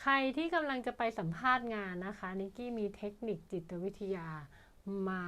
ใครที่กำลังจะไปสัมภาษณ์งานนะคะนิกกี้มีเทคนิคจิตวิทยามา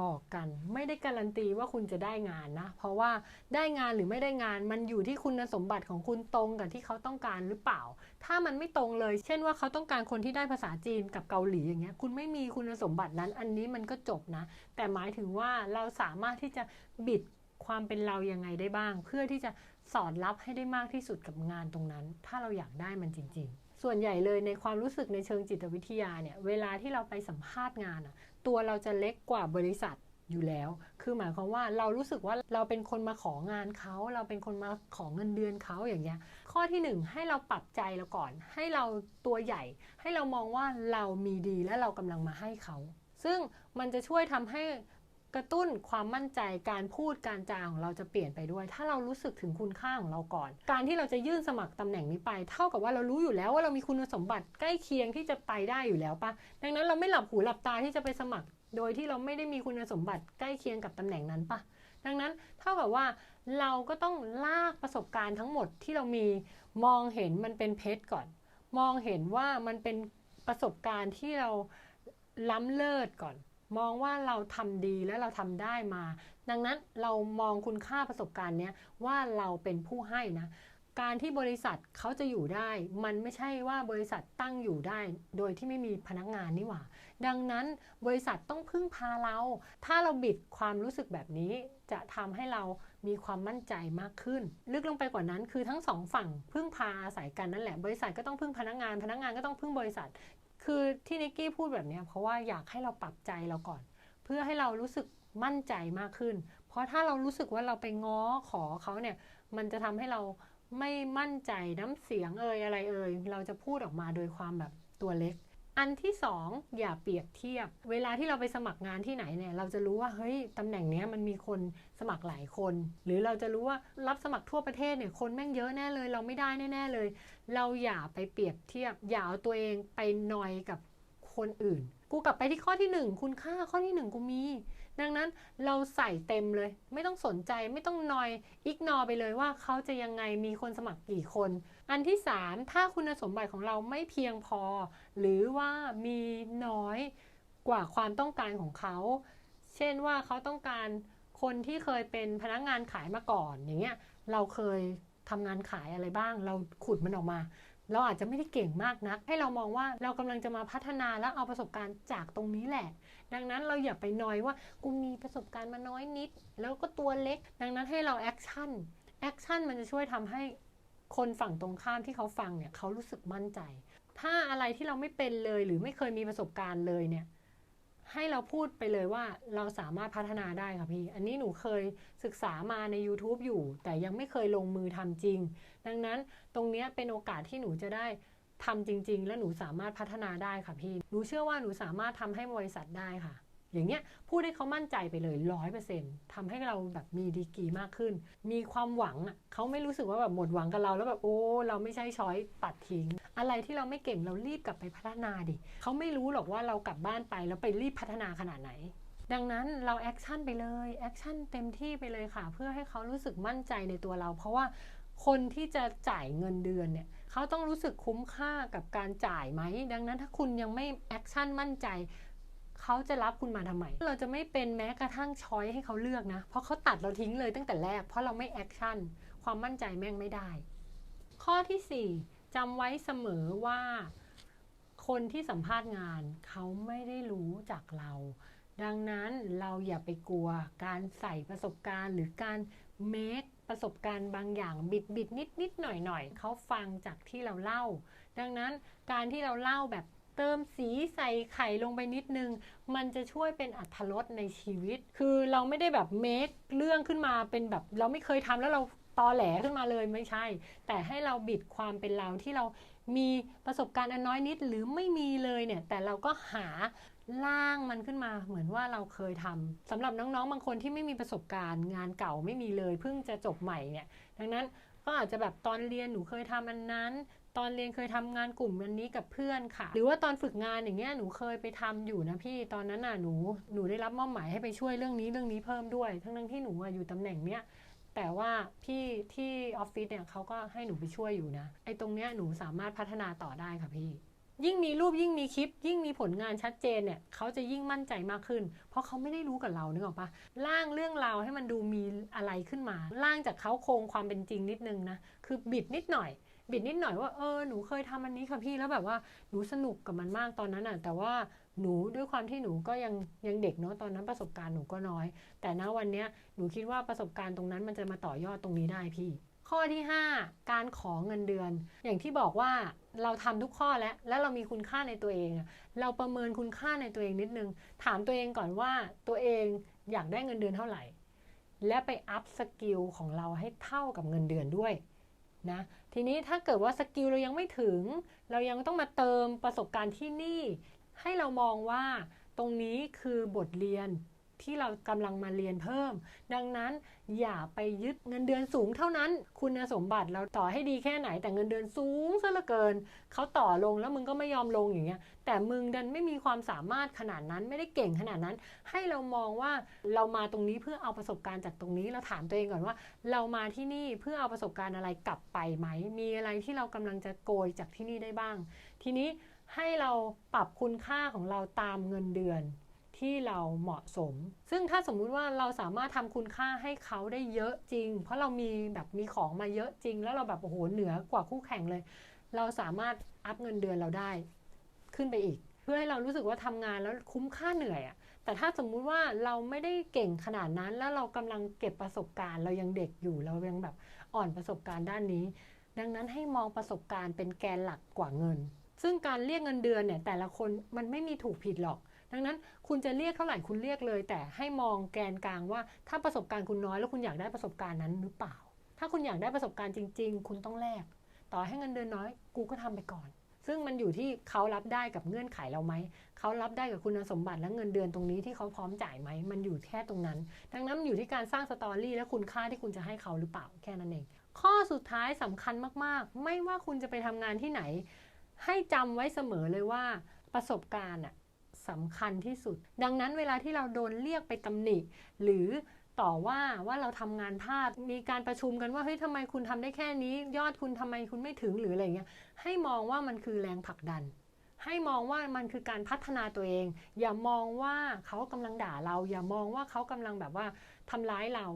บอกกัน ไม่ได้การันตีว่าคุณจะได้งานนะ เพราะว่าได้งานหรือไม่ได้งาน มันอยู่ที่คุณสมบัติของคุณตรงกับที่เขาต้องการหรือเปล่า ถ้ามันไม่ตรงเลย เช่นว่าเขาต้องการคนที่ได้ภาษาจีนกับเกาหลีอย่างเงี้ยคุณไม่มีคุณสมบัตินั้น อันนี้มันก็จบนะ แต่หมายถึงว่าเราสามารถที่จะบิดความเป็นเรายังไงได้บ้าง เพื่อที่จะสอดรับให้ได้มากที่สุดกับงานตรงนั้น ถ้าเราอยากได้มันจริง ๆ ส่วนใหญ่เลยในความรู้สึกในเชิงจิตวิทยาเนี่ย เวลาที่เราไปสัมภาษณ์งานอะตัวเราจะเล็กกว่าบริษัทอยู่แล้ว คือหมายความว่าเรารู้สึกว่าเราเป็นคนมาของานเขา เราเป็นคนมาของเงินเดือนเขาอย่างเงี้ย ข้อที่ 1 ให้เราปรับใจเราก่อน ให้เราตัวใหญ่ ให้เรามองว่าเรามีดีและเรากำลังมาให้เขา ซึ่งมันจะช่วยทำให้ กระตุ้นความมั่นใจการพูดการจาของเราจะเปลี่ยนไปด้วย ถ้าเรารู้สึกถึงคุณค่าของเราก่อน การที่เราจะยื่นสมัครตำแหน่งนี้ไป เท่ากับว่าเรารู้อยู่แล้วว่าเรามีคุณสมบัติใกล้เคียงที่จะไปได้อยู่แล้วปะดังนั้นเราไม่หลับหูหลับตาที่จะไปสมัคร โดยที่เราไม่ได้มีคุณสมบัติใกล้เคียงกับตำแหน่งนั้นปะดังนั้นเท่ากับว่าเราก็ต้องลากประสบการณ์ทั้งหมดที่เรามีมองเห็นมันเป็นเพชรก่อน มองเห็นว่ามันเป็นประสบการณ์ที่เราล้ำเลิศก่อน มองว่าเราทำดีและเราทำได้มา ดังนั้นเรามองคุณค่าประสบการณ์นี้ว่าเราเป็นผู้ให้นะ การที่บริษัทเขาจะอยู่ได้ มันไม่ใช่ว่าบริษัทตั้งอยู่ได้ โดยที่ไม่มีพนักงานนี่หว่า ดังนั้นบริษัทต้องพึ่งพาเรา ถ้าเราบิดความรู้สึกแบบนี้จะทำให้เรามีความมั่นใจมากขึ้น ลึกลงไปกว่านั้นคือทั้งสองฝั่งพึ่งพาอาศัยกันนั่นแหละ บริษัทก็ต้องพึ่งพนักงาน พนักงานก็ต้องพึ่งบริษัท คือที่นิกกี้พูดแบบนี้เพราะว่าอยากให้เราปรับใจเราก่อน เพื่อให้เรารู้สึกมั่นใจมากขึ้น เพราะถ้าเรารู้สึกว่าเราไปง้อขอเขาเนี่ย มันจะทำให้เราไม่มั่นใจน้ำเสียงเอ่ยอะไรเอ่ยเราจะพูดออกมาโดยความแบบตัวเล็ก อันที่ 2 อย่าเปรียบเทียบ เวลาที่เราไปสมัครงานที่ไหนเนี่ยเราจะรู้ว่าเฮ้ยตำแหน่งนี้มันมีคนสมัครหลายคน หรือเราจะรู้ว่ารับสมัครทั่วประเทศเนี่ยคนแม่งเยอะแน่เลย เราไม่ได้แน่ๆเลย เราอย่าไปเปรียบเทียบ อย่าเอาตัวเองไปนอยกับคนอื่น กูกลับไปที่ข้อที่ 1 คุณค่าข้อที่ 1 กูมี ดังนั้นเราใส่เต็มเลย ไม่ต้องสนใจไม่ต้องนอยอิกนอไปเลยว่าเขาจะยังไงมีคนสมัครกี่คน อันที่ 3 ถ้าคุณสมบัติของเราไม่เพียงพอ หรือว่ามีน้อยกว่าความต้องการของเขา เช่นว่าเขาต้องการคนที่เคยเป็นพนักงานขายมาก่อนอย่างเงี้ยเราเคยทำงานขายอะไรบ้าง เราขุดมันออกมา เราอาจจะไม่ได้เก่งมากนัก ให้เรามองว่าเรากำลังจะมาพัฒนาแล้วเอาประสบการณ์จากตรงนี้แหละ ดังนั้นเราอย่าไปน้อยว่ากูมีประสบการณ์มาน้อยนิด แล้วก็ตัวเล็ก ดังนั้นให้เราแอคชั่นแอคชั่นมันจะช่วยทำให้คนฝั่งตรงข้ามที่เขาฟังเนี่ยเขารู้สึกมั่นใจ ถ้าอะไรที่เราไม่เป็นเลยหรือไม่เคยมีประสบการณ์เลยเนี่ย ให้เราพูดไปเลยว่าเราสามารถพัฒนาได้ค่ะพี่ อันนี้หนูเคยศึกษามาใน YouTube อยู่ แต่ยังไม่เคยลงมือทำจริง ดังนั้นตรงนี้เป็นโอกาสที่หนูจะได้ทำจริง ๆ และหนูสามารถพัฒนาได้ค่ะพี่ หนูเชื่อว่าหนูสามารถทำให้บริษัทได้ค่ะ อย่างเงี้ยพูดให้เขามั่นใจไปเลยร้อยเปอร์เซ็นต์ทำให้เราแบบมีดีกีมากขึ้น มีความหวังอะเขาไม่รู้สึกว่าแบบหมดหวังกับเราแล้วแบบโอ้เราไม่ใช่ช้อยตัดทิ้ง อะไรที่เราไม่เก่งเรารีบกลับไปพัฒนาดิเขาไม่รู้หรอกว่าเรากลับบ้านไปแล้วไปรีบพัฒนาขนาดไหนดังนั้นเราแอคชั่นไปเลยแอคชั่นเต็มที่ไปเลยค่ะ เพื่อให้เขารู้สึกมั่นใจในตัวเรา เพราะว่าคนที่จะจ่ายเงินเดือนเนี่ยเขาต้องรู้สึกคุ้มค่ากับการจ่ายไหม ดังนั้นถ้าคุณยังไม่แอคชั่นมั่นใจ เขาจะรับคุณมาทำไม เราจะไม่เป็นแม้กระทั่งช้อยให้เขาเลือกนะ เพราะเขาตัดเราทิ้งเลยตั้งแต่แรก เพราะเราไม่แอคชั่น ความมั่นใจแม่งไม่ได้ ข้อที่ 4จำไว้เสมอว่า คนที่สัมภาษณ์งาน เขาไม่ได้รู้จากเรา ดังนั้นเราอย่าไปกลัวการใส่ประสบการณ์หรือการเมคประสบการณ์บางอย่างบิดบิดนิดนิดหน่อยหน่อยเขาฟังจากที่เราเล่า ดังนั้นการที่เราเล่าแบบ เติมสีใส่ไข่ลงไปนิดนึง มันจะช่วยเป็นอัธรสในชีวิต คือเราไม่ได้แบบเมคเรื่องขึ้นมาเป็นแบบเราไม่เคยทำแล้วเราตอแหลขึ้นมาเลยไม่ใช่ แต่ให้เราบิดความเป็นเราที่เรามีประสบการณ์อันน้อยนิดหรือไม่มีเลยเนี่ย แต่เราก็หาล่างมันขึ้นมาเหมือนว่าเราเคยทำสำหรับน้องๆ บางคนที่ไม่มีประสบการณ์งานเก่าไม่มีเลย เพิ่งจะจบใหม่เนี่ย ดังนั้นก็อาจจะแบบตอนเรียนหนูเคยทำอันนั้น ตอนเรียนเคยทำงานกลุ่มวันนี้กับเพื่อนค่ะ หรือว่าตอนฝึกงานอย่างเงี้ยหนูเคยไปทำอยู่นะพี่ตอนนั้นน่ะหนูหนูได้รับมอบหมายให้ไปช่วยเรื่องนี้เรื่องนี้เพิ่มด้วย ทั้งทั้งที่หนูอยู่ตำแหน่งเนี้ยแต่ว่าพี่ที่ออฟฟิศเนี่ยเขาก็ให้หนูไปช่วยอยู่นะไอ้ตรงเนี้ยหนูสามารถพัฒนาต่อได้ค่ะพี่ ยิ่งมีรูปยิ่งมีคลิป ยิ่งมีผลงานชัดเจนเนี่ยเขาจะยิ่งมั่นใจมากขึ้น เพราะเขาไม่ได้รู้กับเรานึกออกปะร่างเรื่องราวให้มันดูมีอะไรขึ้นมาร่างจากเขาโครงความเป็นจริงนิดนึงนะคือบิดนิดหน่อย บิดนิดหน่อยว่าเออหนูเคยทำอันนี้ค่ะพี่แล้วแบบว่าหนูสนุกกับมันมากตอนนั้นอะ แต่ว่าหนูด้วยความที่หนูก็ยังยังเด็กเนาะตอนนั้นประสบการณ์หนูก็น้อย แต่ณวันเนี้ยหนูคิดว่าประสบการณ์ตรงนั้นมันจะมาต่อยอดตรงนี้ได้พี่ ข้อที่ 5 การขอเงินเดือน อย่างที่บอกว่าเราทำทุกข้อแล้ว แล้วเรามีคุณค่าในตัวเองเราประเมินคุณค่าในตัวเองนิดนึง ถามตัวเองก่อนว่าตัวเองอยากได้เงินเดือนเท่าไหร่ และไปอัพสกิลของเราให้เท่ากับเงินเดือนด้วย นะทีนี้ถ้าเกิดว่าสกิลเรายังไม่ถึง เรายังต้องมาเติมประสบการณ์ที่นี่ ให้เรามองว่าตรงนี้คือบทเรียน ที่เรากำลังมาเรียนเพิ่ม ดังนั้นอย่าไปยึดเงินเดือนสูงเท่านั้น คุณสมบัติเราต่อให้ดีแค่ไหนแต่เงินเดือนสูงซะเหลือเกินเขาต่อลงแล้วมึงก็ไม่ยอมลงอย่างเงี้ยแต่มึงดันไม่มีความสามารถขนาดนั้นไม่ได้เก่งขนาดนั้น ให้เรามองว่าเรามาตรงนี้เพื่อเอาประสบการณ์จากตรงนี้เราถามตัวเองก่อนว่า เรามาที่นี่เพื่อเอาประสบการณ์อะไรกลับไปไหม มีอะไรที่เรากำลังจะโกยจากที่นี่ได้บ้าง ทีนี้ให้เราปรับคุณค่าของเราตามเงินเดือน ที่เราเหมาะสม ซึ่งถ้าสมมุติว่าเราสามารถทำคุณค่าให้เขาได้เยอะจริง เพราะเรามีแบบมีของมาเยอะจริง แล้วเราแบบโอ้โหเหนือกว่าคู่แข่งเลย เราสามารถอัพเงินเดือนเราได้ ขึ้นไปอีก เพื่อให้เรารู้สึกว่าทำงานแล้วคุ้มค่าเหนื่อยอะแต่ถ้าสมมุติว่าเราไม่ได้เก่งขนาดนั้น แล้วเรากำลังเก็บประสบการณ์ เรายังเด็กอยู่เรายังแบบอ่อนประสบการณ์ด้านนี้ ดังนั้นให้มองประสบการณ์เป็นแกนหลักกว่าเงิน ซึ่งการเรียกเงินเดือนเนี่ยแต่ละคนมันไม่มีถูกผิดหรอก ดังนั้นคุณจะเรียกเท่าไหร่คุณเรียกเลย แต่ให้มองแกนกลางว่า ถ้าประสบการณ์คุณน้อยแล้วคุณอยากได้ประสบการณ์นั้นหรือเปล่า ถ้าคุณอยากได้ประสบการณ์จริง ๆ คุณต้องแลกต่อให้เงินเดือนน้อย กูก็ทำไปก่อน ซึ่งมันอยู่ที่เขารับได้กับเงื่อนไขเราไหม เขารับได้กับคุณสมบัติและเงินเดือนตรงนี้ที่เขาพร้อมจ่ายไหม มันอยู่แค่ตรงนั้น ดังนั้นอยู่ที่การสร้างสตอรี่และคุณค่าที่คุณจะให้เขาหรือเปล่าแค่นั้นเอง ข้อสุดท้ายสำคัญมากๆ ไม่ว่าคุณจะไปทำงานที่ไหน ให้จำไว้เสมอเลยว่าประสบการณ์อะ สำคัญที่สุด ดังนั้นเวลาที่เราโดนเรียกไปตำหนิ หรือต่อว่าว่าเราทำงานพลาด มีการประชุมกันว่าเฮ้ยทำไมคุณทำได้แค่นี้ ยอดคุณทำไมคุณไม่ถึงหรืออะไรเงี้ย ให้มองว่ามันคือแรงผลักดัน ให้มองว่ามันคือการพัฒนาตัวเอง อย่ามองว่าเขากำลังด่าเรา อย่ามองว่าเขากำลังแบบว่าทำร้ายเรา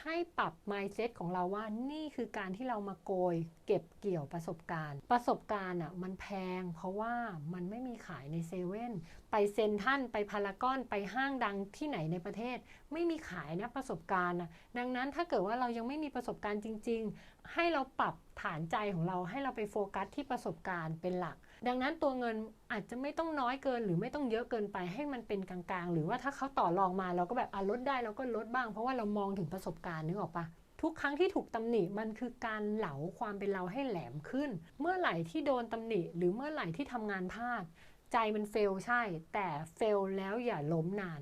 ให้ปรับ mindset ของเราว่านี่คือการที่เรามาโกย เก็บเกี่ยวประสบการณ์ ประสบการณ์อะมันแพง เพราะว่ามันไม่มีขายในเซเว่นไปเซนทันไปพารากอนไปห้างดังที่ไหนในประเทศ ไม่มีขายนะประสบการณ์อะดังนั้นถ้าเกิดว่าเรายังไม่มีประสบการณ์จริง ๆ ให้เราปรับฐานใจของเราให้เราไปโฟกัสที่ประสบการณ์เป็นหลัก ดังนั้นตัวเงินอาจจะไม่ต้องน้อยเกิน หรือไม่ต้องเยอะเกินไปให้มันเป็นกลางๆ หรือว่าถ้าเขาต่อรองมาเราก็แบบอะลดได้เราก็ลดบ้าง เพราะว่าเรามองถึงประสบการณ์นึกออกปะทุกครั้งที่ถูกตำหนิมันคือการเหลาความเป็นเราให้แหลมขึ้น เมื่อไหร่ที่โดนตำหนิ หรือเมื่อไหร่ที่ทำงานพลาด ใจมันเฟลใช่ แต่เฟลแล้วอย่าล้มนาน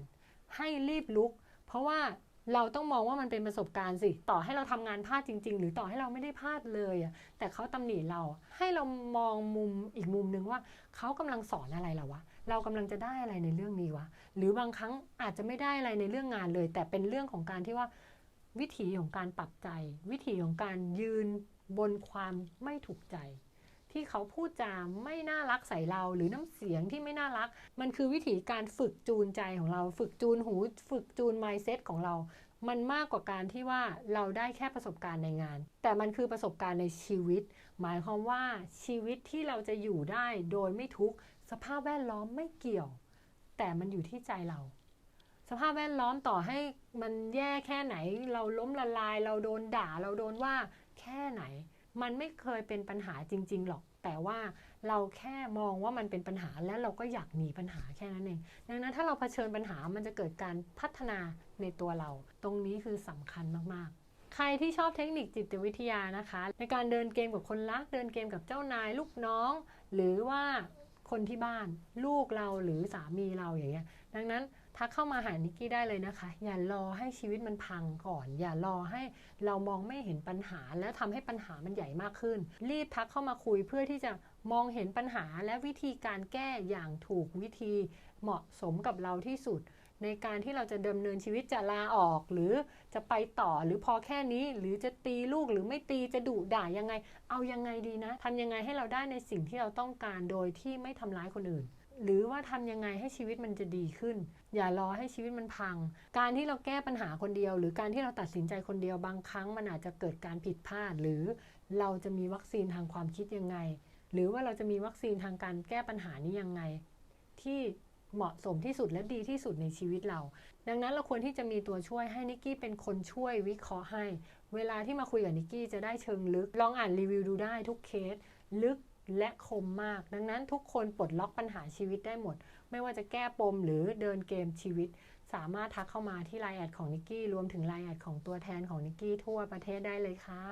ให้รีบลุก เพราะว่า เราต้องมองว่ามันเป็นประสบการณ์สิ ต่อให้เราทำงานพลาดจริง ๆ หรือต่อให้เราไม่ได้พลาดเลยอะแต่เขาตำหนิเรา ให้เรามองมุมอีกมุมหนึ่งว่าเขากำลังสอนอะไรเราวะ เรากำลังจะได้อะไรในเรื่องนี้วะ หรือบางครั้งอาจจะไม่ได้อะไรในเรื่องงานเลย แต่เป็นเรื่องของการที่ว่าวิถีของการปรับใจ วิถีของการยืนบนความไม่ถูกใจ ที่เขาพูดจาไม่น่ารักใส่เรา หรือน้ำเสียงที่ไม่น่ารัก มันคือวิธีการฝึกจูนใจของเรา ฝึกจูนหู ฝึกจูนไมเซ็ตของเรา มันมากกว่าการที่ว่าเราได้แค่ประสบการณ์ในงาน แต่มันคือประสบการณ์ในชีวิต หมายความว่าชีวิตที่เราจะอยู่ได้โดยไม่ทุกสภาพแวดล้อมไม่เกี่ยว แต่มันอยู่ที่ใจเราสภาพแวดล้อมต่อให้มันแย่แค่ไหน เราล้มละลาย เราโดนด่า เราโดนว่าแค่ไหน มันไม่เคยเป็นปัญหาจริง ๆ หรอก แต่ว่าเราแค่มองว่ามันเป็นปัญหาและเราก็อยากหนีปัญหาแค่นั้นเอง ดังนั้นถ้าเราเผชิญปัญหามันจะเกิดการพัฒนาในตัวเรา ตรงนี้คือสำคัญมากๆ ใครที่ชอบเทคนิคจิตวิทยานะคะ ในการเดินเกมกับคนรัก เดินเกมกับเจ้านายลูกน้อง หรือว่าคนที่บ้านลูกเราหรือสามีเราอย่างเงี้ย ดังนั้น ทักเข้ามาหานิกกี้ได้เลยนะคะ อย่ารอให้ชีวิตมันพังก่อน อย่ารอให้เรามองไม่เห็นปัญหา แล้วทำให้ปัญหามันใหญ่มากขึ้น รีบทักเข้ามาคุยเพื่อที่จะมองเห็นปัญหาและวิธีการแก้อย่างถูกวิธีเหมาะสมกับเราที่สุด ในการที่เราจะดำเนินชีวิตจะลาออก หรือจะไปต่อหรือพอแค่นี้ หรือจะตีลูกหรือไม่ตีจะดุด่ายังไง เอายังไงดีนะทำยังไงให้เราได้ในสิ่งที่เราต้องการโดยที่ไม่ทำร้ายคนอื่น หรือว่าทำยังไงให้ชีวิตมันจะดีขึ้น อย่ารอให้ชีวิตมันพัง การที่เราแก้ปัญหาคนเดียว หรือการที่เราตัดสินใจคนเดียวบางครั้งมันอาจจะเกิดการผิดพลาด หรือเราจะมีวัคซีนทางความคิดยังไง หรือว่าเราจะมีวัคซีนทางการแก้ปัญหานี้ยังไง ที่เหมาะสมที่สุดและดีที่สุดในชีวิตเรา ดังนั้นเราควรที่จะมีตัวช่วยให้นิกกี้เป็นคนช่วยวิเคราะห์ให้ เวลาที่มาคุยกับนิกกี้จะได้เชิงลึก ลองอ่านรีวิวดูได้ทุกเคส ลึก และคมมาก ดังนั้นทุกคนปลดล็อกปัญหาชีวิตได้หมด ไม่ว่าจะแก้ปมหรือเดินเกมชีวิต สามารถทักเข้ามาที่ไลน์แอดของนิกกี้รวมถึงไลน์แอดของตัวแทนของนิกกี้ทั่วประเทศได้เลยค่ะ